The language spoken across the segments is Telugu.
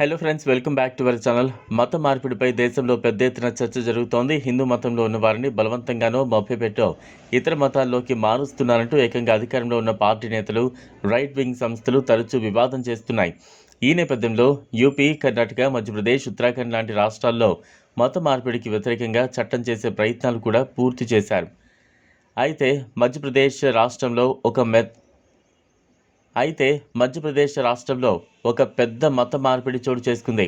Hello friends welcome back to our channel మత మార్పిడిపై దేశంలో పెద్ద ఎత్తున చర్చ జరుగుతోంది. హిందూ మతంలో ఉన్న వారిని బలవంతంగానో మభ్యపెట్టో ఇతర మతాల్లోకి మారుస్తున్నారంటూ ఏకంగా అధికారంలో ఉన్న పార్టీ నేతలు రైట్ వింగ్ సంస్థలు తరచూ వివాదం చేస్తున్నాయి. ఈ నేపథ్యంలో యూపీ కర్ణాటక మధ్యప్రదేశ్ ఉత్తరాఖండ్ లాంటి రాష్ట్రాల్లో మత మార్పిడికి వ్యతిరేకంగా చట్టం చేసే ప్రయత్నాలు కూడా పూర్తి చేశారు. అయితే మధ్యప్రదేశ్ రాష్ట్రంలో ఒక మెత్ అయితే మధ్యప్రదేశ్ రాష్ట్రంలో ఒక పెద్ద మత మార్పిడి చోటు చేసుకుంది.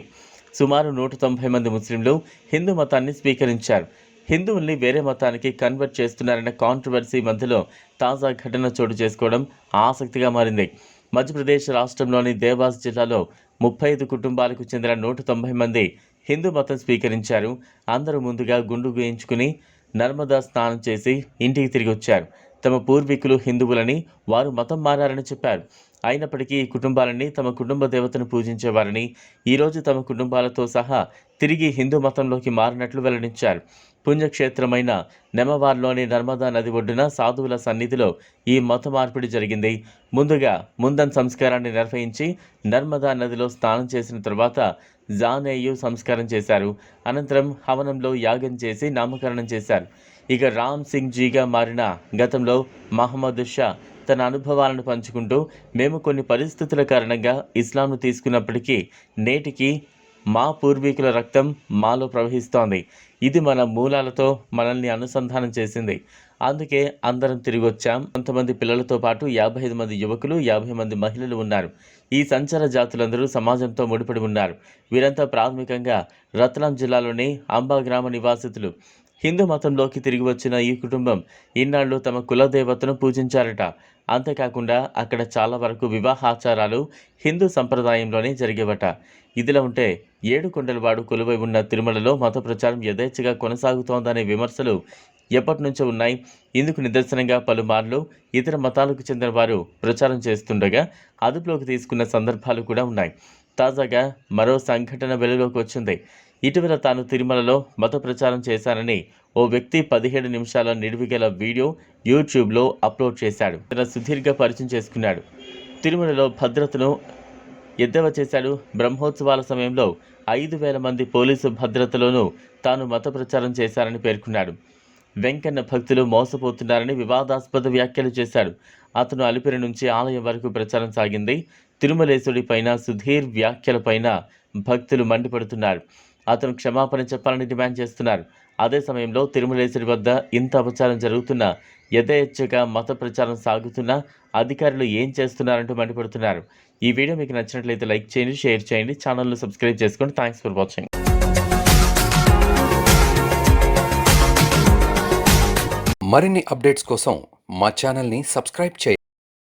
సుమారు నూట తొంభై మంది ముస్లింలు హిందూ మతాన్ని స్వీకరించారు. హిందువుల్ని వేరే మతానికి కన్వర్ట్ చేస్తున్నారన్న కాంట్రవర్సీ మధ్యలో తాజా ఘటన చోటు చేసుకోవడం ఆసక్తిగా మారింది. మధ్యప్రదేశ్ రాష్ట్రంలోని దేవాస్ జిల్లాలో ముప్పై ఐదు కుటుంబాలకు చెందిన నూట తొంభై మంది హిందూ మతం స్వీకరించారు. అందరూ ముందుగా గుండు వేయించుకుని నర్మదా స్నానం చేసి ఇంటికి తిరిగి వచ్చారు. తమ పూర్వీకులు హిందువులని వారు మతం మారారని చెప్పారు. అయినప్పటికీ ఈ కుటుంబాలని తమ కుటుంబ దేవతను పూజించేవారని ఈరోజు తమ కుటుంబాలతో సహా తిరిగి హిందూ మతంలోకి మారినట్లు వెల్లడించారు. పుణ్యక్షేత్రమైన నెమవార్లోని నర్మదా నది ఒడ్డున సాధువుల సన్నిధిలో ఈ మత మార్పిడి జరిగింది. ముందుగా ముందన్ సంస్కారాన్ని నిర్వహించి నర్మదా నదిలో స్నానం చేసిన తర్వాత జానేయు సంస్కారం చేశారు. అనంతరం హవనంలో యాగం చేసి నామకరణం చేశారు. ఇక రామ్ సింగ్ జీగా మారిన గతంలో మహమ్మద్ షా తన అనుభవాలను పంచుకుంటూ మేము కొన్ని పరిస్థితుల కారణంగా ఇస్లాంను తీసుకున్నప్పటికీ నేటికి మా పూర్వీకుల రక్తం మాలో ప్రవహిస్తోంది. ఇది మన మూలాలతో మనల్ని అనుసంధానం చేసింది. అందుకే అందరం తిరిగి వచ్చాం. కొంతమంది పిల్లలతో పాటు యాభై ఐదు మంది యువకులు యాభై మంది మహిళలు ఉన్నారు. ఈ సంచార జాతులందరూ సమాజంతో ముడిపడి ఉన్నారు. వీరంతా ప్రాథమికంగా రత్లాం జిల్లాలోని అంబా గ్రామ నివాసితులు. హిందూ మతంలోకి తిరిగి వచ్చిన ఈ కుటుంబం ఇన్నాళ్ళు తమ కులదేవతను పూజించారట. అంతేకాకుండా అక్కడ చాలా వరకు వివాహాచారాలు హిందూ సంప్రదాయంలోనే జరిగేవట. ఇదిలా ఉంటే ఏడు కొండలవాడు కొలువై ఉన్న తిరుమలలో మత ప్రచారం యథేచ్ఛగా కొనసాగుతోందనే విమర్శలు ఎప్పటి నుంచో ఉన్నాయి. ఇందుకు నిదర్శనంగా పలుమార్లు ఇతర మతాలకు చెందిన వారు ప్రచారం చేస్తుండగా అదుపులోకి తీసుకున్న సందర్భాలు కూడా ఉన్నాయి. తాజాగా మరో సంఘటన వెలుగులోకి వచ్చింది. ఇటీవల తాను తిరుమలలో మత ప్రచారం చేశానని ఓ వ్యక్తి పదిహేడు నిమిషాల నిడివిగల వీడియో యూట్యూబ్లో అప్లోడ్ చేశాడు. తన సుదీర్ఘ పరిచయం చేసుకున్నాడు. తిరుమలలో భద్రతను ఎద్దేవా చేశాడు. బ్రహ్మోత్సవాల సమయంలో ఐదు వేల మంది పోలీసు భద్రతలోనూ తాను మత ప్రచారం చేశారని పేర్కొన్నాడు. వెంకన్న భక్తులు మోసపోతున్నారని వివాదాస్పద వ్యాఖ్యలు చేశాడు. అతను అలిపిరి నుంచి ఆలయం వరకు ప్రచారం సాగింది. తిరుమలేశుడిపైన సుధీర్ వ్యాఖ్యలపైన భక్తులు మండిపడుతున్నారు. అతను క్షమాపణ చెప్పాలని డిమాండ్ చేస్తున్నారు. అదే సమయంలో తిరుమలేశ్వరి వద్ద ఇంత అపచారం జరుగుతున్నా యథేచ్ఛగా మత ప్రచారం సాగుతున్నా అధికారులు ఏం చేస్తున్నారంటూ మండిపడుతున్నారు. ఈ వీడియో మీకు నచ్చినట్లయితే లైక్ చేయండి షేర్ చేయండి ఛానల్ను సబ్స్క్రైబ్ చేసుకోండి. థ్యాంక్స్ ఫర్ వాచింగ్ మరిన్ని అప్డేట్స్ కోసం మా ఛానల్ని సబ్స్క్రైబ్ చేయండి.